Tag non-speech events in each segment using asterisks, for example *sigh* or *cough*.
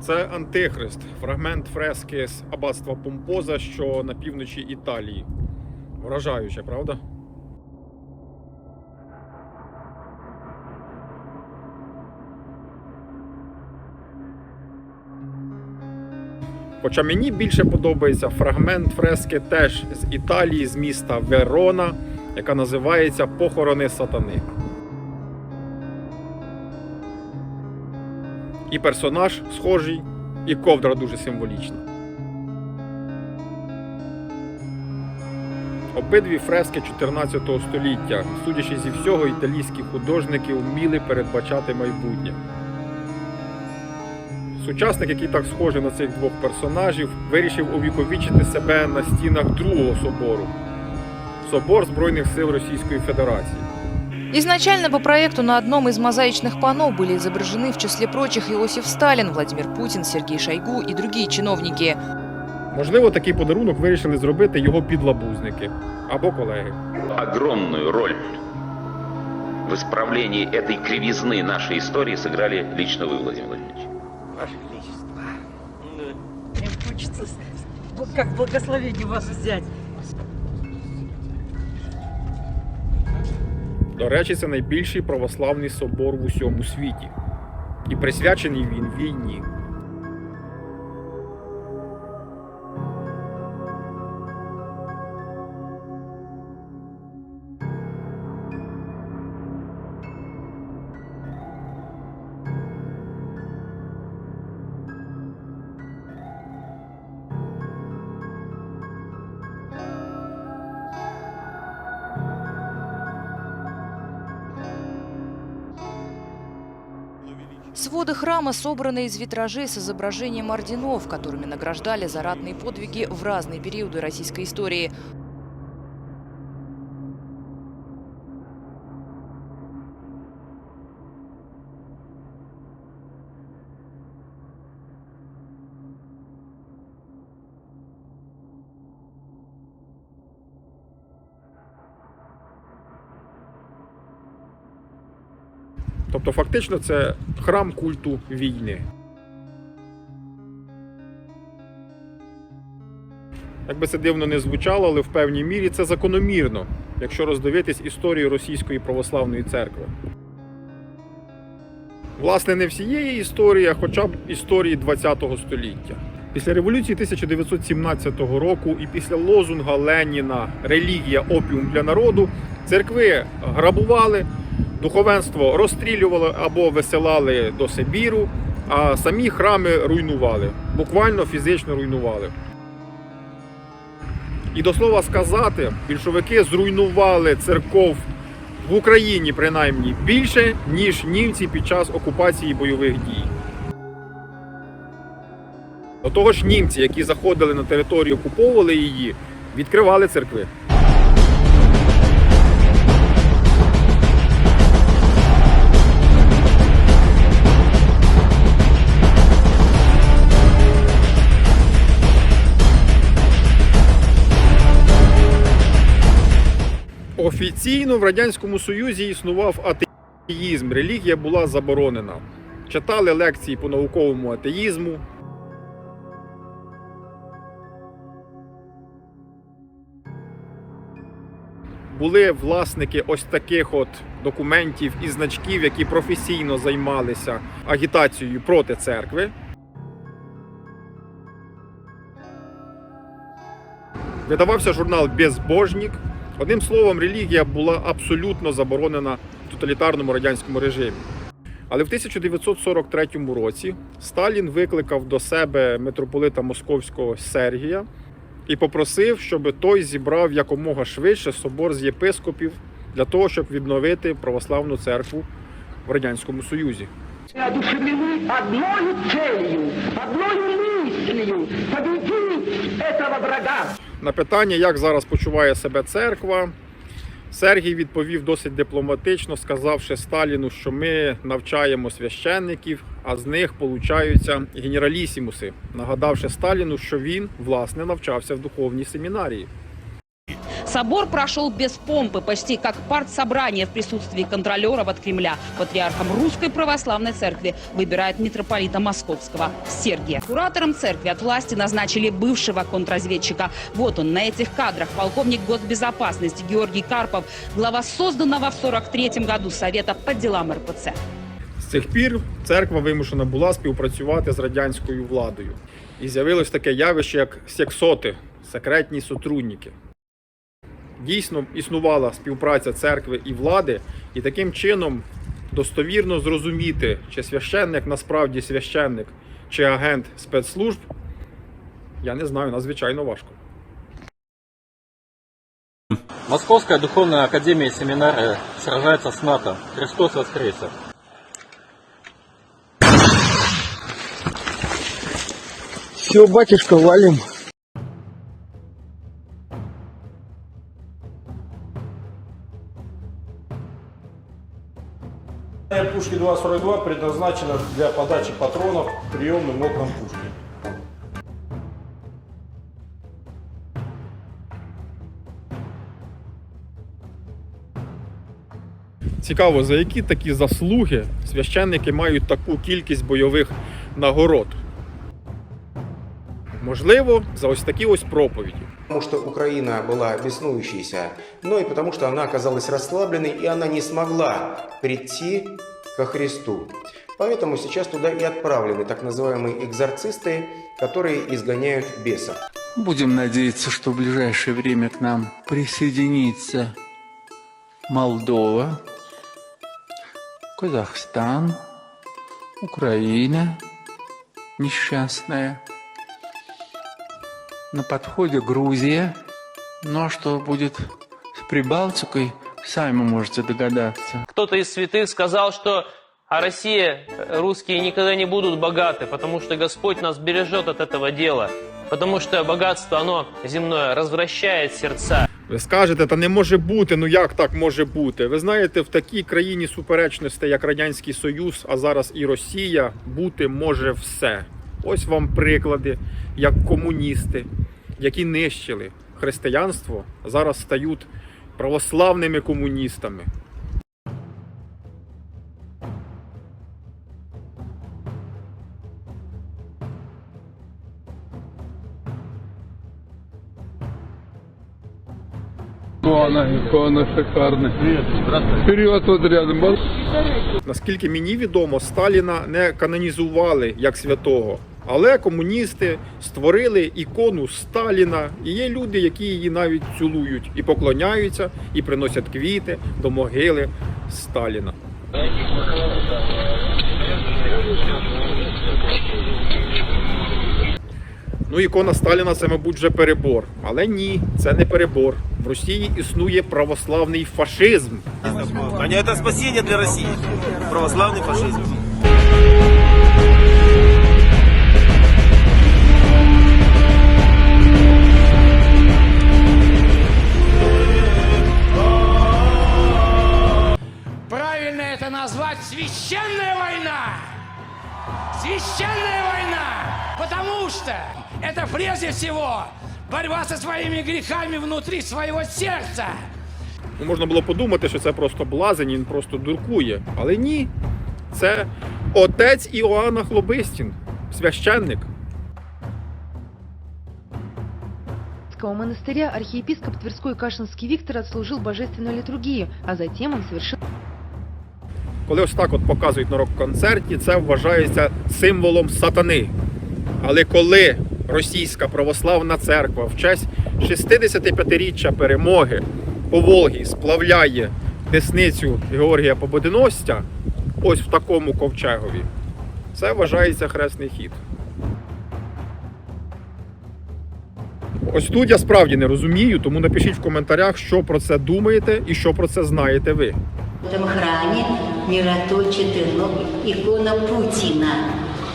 Це антихрист, фрагмент фрески з аббатства Помпоза, що на півночі Італії. Вражаюче, правда? Хоча мені більше подобається фрагмент фрески теж з Італії, з міста Верона, яка називається Похорони сатани. І персонаж схожий, і ковдра дуже символічна. Обидві фрески 14 століття, судячи зі всього, італійські художники вміли передбачати майбутнє. Сучасник, який так схожий на цих двох персонажів, вирішив увіковічити себе на стінах другого собору Собор Збройних сил Російської Федерації. Изначально по проекту на одном из мозаичных панно были изображены в числе прочих Иосиф Сталин, Владимир Путин, Сергей Шойгу и другие чиновники. Можливо, такий подарунок вирішили зробити його підлабузники або колеги. огромную роль в исправлении этой кривизны нашей истории сыграли лично вы, Владимир Владимирович. Ваше Величество, ну, мне хочется как благословение вас взять. До речі, це найбільший православний собор в усьому світі. І присвячений він війні. Своды храма собраны из витражей с изображением орденов, которыми награждали за ратные подвиги в разные периоды российской истории. Тобто, фактично, це храм культу війни. Як би це дивно не звучало, але в певній мірі це закономірно, якщо роздивитись історію Російської православної церкви. Власне, не всієї історії, а хоча б історії ХХ століття. Після революції 1917 року і після лозунга Леніна Релігія опіум для народу церкви грабували, духовенство розстрілювали або висилали до Сибіру, а самі храми руйнували, буквально фізично руйнували. І до слова сказати, більшовики зруйнували церков в Україні принаймні більше, ніж німці під час окупації бойових дій. До того ж, німці, які заходили на територію, окуповували її, відкривали церкви. Офіційно в Радянському Союзі існував атеїзм. Релігія була заборонена. Читали лекції по науковому атеїзму. Були власники ось таких от документів і значків, які професійно займалися агітацією проти церкви. Видавався журнал Безбожник. Одним словом, релігія була абсолютно заборонена в тоталітарному радянському режимі. Але в 1943 році Сталін викликав до себе митрополита Московського Сергія і попросив, щоб той зібрав якомога швидше собор з єпископів для того, щоб відновити православну церкву в Радянському Союзі. одушевлены одной целью, одной мыслью победить этого врага. На питання, як зараз почуває себе церква, Сергій відповів досить дипломатично, сказавши Сталіну, що ми навчаємо священників, а з них получаються генералісімуси, нагадавши Сталіну, що він власне навчався в духовній семінарії. Собор прошел без помпы, почти как партсобрание в присутствии контролеров от Кремля. Патриархом Русской Православной Церкви выбирает митрополита Московского Сергия. Куратором церкви от власти назначили бывшего контрразведчика. Вот он на этих кадрах, полковник госбезопасности Георгий Карпов, глава созданного в 43 году Совета по делам РПЦ. З цих пір церква вимушена була співпрацювати з радянською владою. І з'явилось таке явище, як сексоти, секретні сотрудники. Дійсно існувала співпраця церкви і влади, і таким чином достовірно зрозуміти, чи священник насправді священник, чи агент спецслужб, я не знаю, надзвичайно важко. Московская духовная академия семинария сражается с НАТО. Христос воскресе! Все, батюшка, валим. Пушки 2.42 предназначена для подачи патронов приемным окнам пушки. Цікаво, за які такі заслуги священники мають таку кількість бойових нагород. Можливо, за ось такі ось проповіді. Потому что Украина была беснующейся, но и потому что она оказалась расслабленной, и она не смогла прийти ко Христу. Поэтому сейчас туда и отправлены так называемые экзорцисты, которые изгоняют бесов. Будем надеяться, что в ближайшее время к нам присоединится Молдова, Казахстан, Украина несчастная. На подходе Грузия. Ну а что будет с Прибалтикой, сами можете догадаться. Кто-то из святых сказал, что а Россия, э, русские никогда не будут богаты, потому что Господь нас бережет от этого дела. Потому что богатство, оно земное, развращает сердца. Ви скажете, та не може бути, ну як так може бути? Ви знаєте, в такій країні суперечностей, як Радянський Союз, а зараз і Росія, бути може все. Ось вам приклади, як комуністи, які нищили християнство, зараз стають православними комуністами. Икона, икона шикарная. Вперед вот рядом. Наскільки мені відомо, Сталіна не канонізували як святого. Але комуністи створили ікону Сталіна, і є люди, які її навіть цілують і поклоняються, і приносять квіти до могили Сталіна. Ну, ікона Сталіна це, мабуть, вже перебор. Але ні, це не перебор. В Росії існує православний фашизм. Это спасение для России. Православный фашизм. Священная война! Священная война! Потому что это прежде всего борьба со своими грехами внутри своего сердца. Ну, можна було подумати, що це просто блазень, він просто дуркує. Але ні, це отець Іоанна Хлобистін, священник. монастыря архиепископ Тверской Кашинский Виктор отслужил божественную литургию, а затем он совершил Коли ось так от показують на рок-концерті, це вважається символом сатани. Але коли російська православна церква в честь 65-річчя перемоги по Волгі сплавляє десницю Георгія Пободоносця, ось в такому ковчегові, це вважається хресний хід. Ось тут я справді не розумію, тому напишіть в коментарях, що про це думаєте і що про це знаєте ви. В этом храме мироточит икона Путина.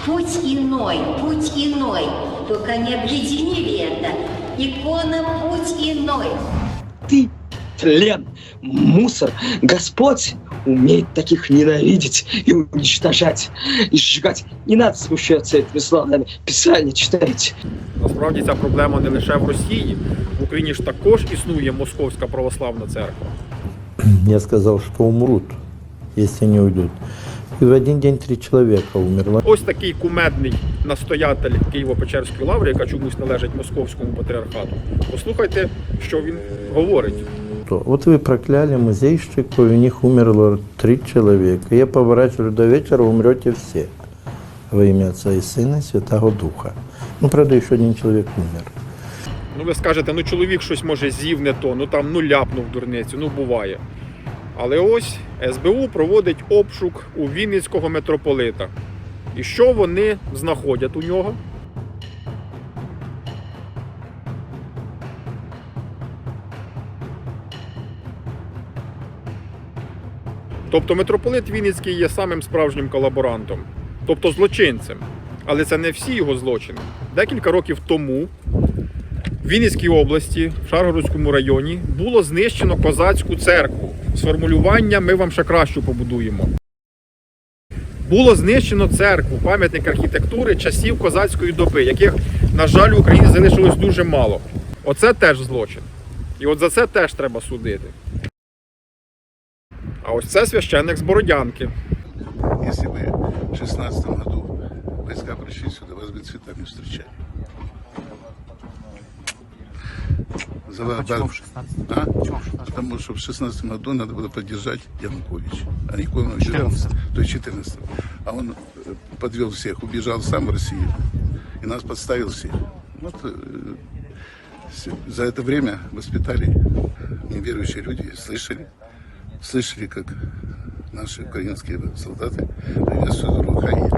Путь иной, путь иной. Только не объединили это. Икона путь иной. Тлен, мусор. Господь умеет таких ненавидеть и уничтожать, и сжигать. Не надо смущаться этими словами. Писание читайте. Насправді ця проблема не лише в Росії. В Україні ж також існує Московська православна церква. *clears throat* Я сказал, что умрут, если не уйдут. И в один день три человека умерло. Ось такий кумедний настоятель Києво-Печерської лаври, яка чомусь належить московському патріархату. Послухайте, що він говорить. То Вот вы прокляли музейщиков, и у них умерло три человека. Я поворачиваю до вечера, умрете все. Во имя Отца и Сына и Святого Духа. Ну, правда, еще один человек умер. Ну ви скажете, ну чоловік щось може з'їв не то, ну там ну ляпнув дурницю, ну буває. Але ось СБУ проводить обшук у Вінницького митрополита. І що вони знаходять у нього? Тобто митрополит Вінницький є самим справжнім колаборантом, тобто злочинцем. Але це не всі його злочини. Декілька років тому в Вінницькій області, в Шаргородському районі, було знищено козацьку церкву з формулювання Ми вам ще кращу побудуємо. Було знищено церкву, пам'ятник архітектури часів козацької доби, яких, на жаль, в Україні залишилось дуже мало. Оце теж злочин. І от за це теж треба судити. А ось це священник з Бородянки. Если бы в 16 году войска пришли сюда, вас бы цветами встречали. За вас- А? Потому что в 16 году надо было поддержать Януковича, а не Янукович. 14. То есть 14 А он э, подвел всех, убежал сам в Россию. И нас подставил всех. Вот э, с- за это время воспитали неверующие люди, слышали, слышали, как наши украинские солдаты приветствуют Рухаи.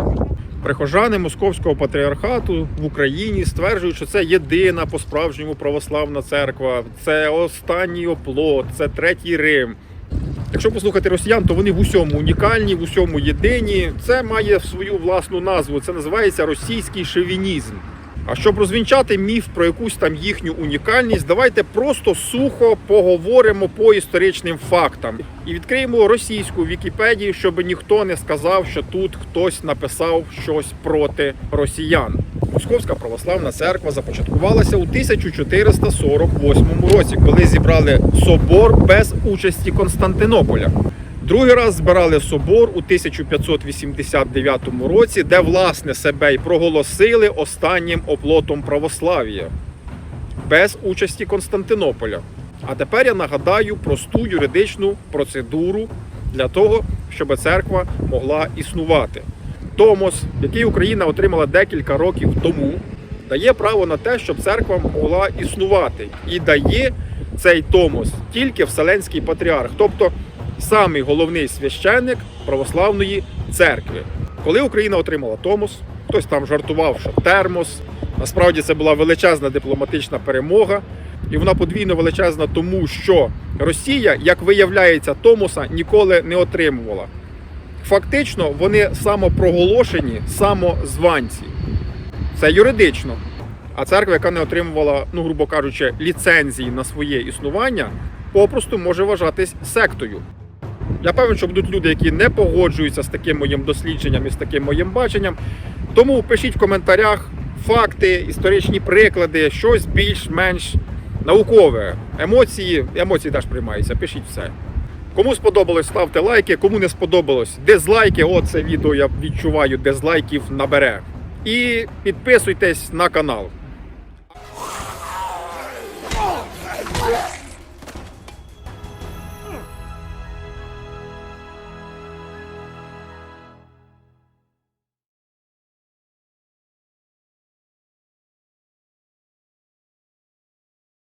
Прихожани Московського патріархату в Україні стверджують, що це єдина по-справжньому православна церква, це останній оплот, це третій Рим. Якщо послухати росіян, то вони в усьому унікальні, в усьому єдині. Це має свою власну назву. Це називається російський шовінізм. А щоб розвінчати міф про якусь там їхню унікальність, давайте просто сухо поговоримо по історичним фактам і відкриємо російську Вікіпедію, щоб ніхто не сказав, що тут хтось написав щось проти росіян. Московська православна церква започаткувалася у 1448 році, коли зібрали собор без участі Константинополя. Другий раз збирали собор у 1589 році, де власне себе й проголосили останнім оплотом православ'я без участі Константинополя. А тепер я нагадаю просту юридичну процедуру для того, щоб церква могла існувати. Томос, який Україна отримала декілька років тому, дає право на те, щоб церква могла існувати, і дає цей томос тільки Вселенський патріарх, тобто самий головний священник православної церкви. Коли Україна отримала томос, хтось там жартував, що термос. Насправді це була величезна дипломатична перемога, і вона подвійно величезна, тому що Росія, як виявляється, Томоса ніколи не отримувала. Фактично, вони самопроголошені самозванці. Це юридично. А церква, яка не отримувала, ну грубо кажучи, ліцензії на своє існування, попросту може вважатись сектою. Я певен, що будуть люди, які не погоджуються з таким моїм дослідженням і з таким моїм баченням. Тому пишіть в коментарях факти, історичні приклади, щось більш-менш наукове. Емоції, емоції теж приймаються. Пишіть все. Кому сподобалось, ставте лайки, кому не сподобалось, дизлайки. От це відео я відчуваю, дизлайків набере. І підписуйтесь на канал.